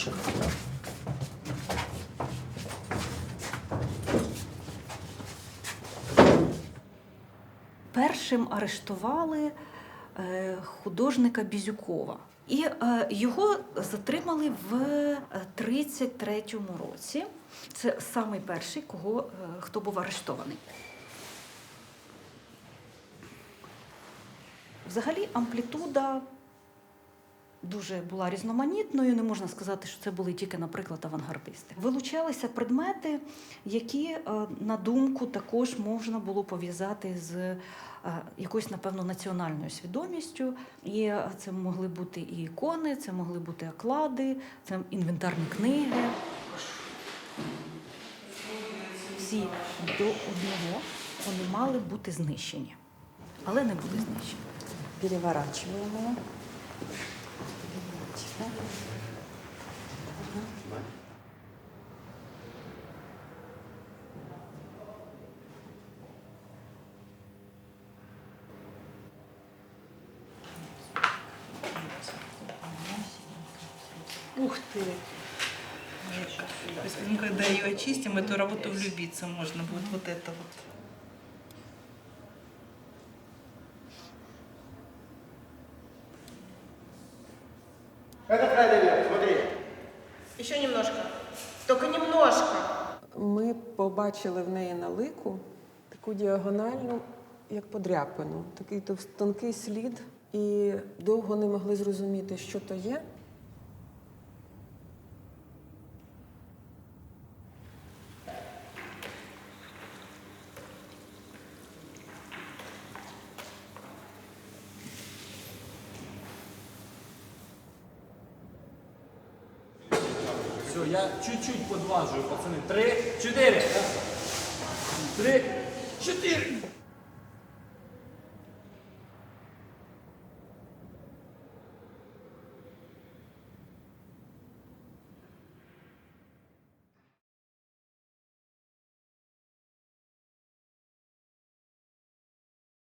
ящик. Першим арештували е, художника Бізюкова. І е, його затримали в 33-му році. Це самий перший, кого, е, хто був арештований. Взагалі амплітуда дуже була різноманітною. Не можна сказати, що це були тільки, наприклад, авангардисти. Вилучалися предмети, які, е, на думку, також можна було пов'язати з е, якоюсь, напевно, національною свідомістю. І е, це могли бути і ікони, це могли бути оклади, це інвентарні книги. Всі до одного вони мали бути знищені, але не були знищені. Переворачиваем. Ух ты! Когда ее очистим, эту работу влюбиться можно будет. Вот это вот. Это правильно, смотри. Еще немножко. Только немножко. Ми побачили в неї на лику таку діагональну, як подряпину, такий тов- тонкий слід, і довго не могли зрозуміти, що то є. Все, я чуть-чуть подважую, пацани. Три, чотири. Три, чотири.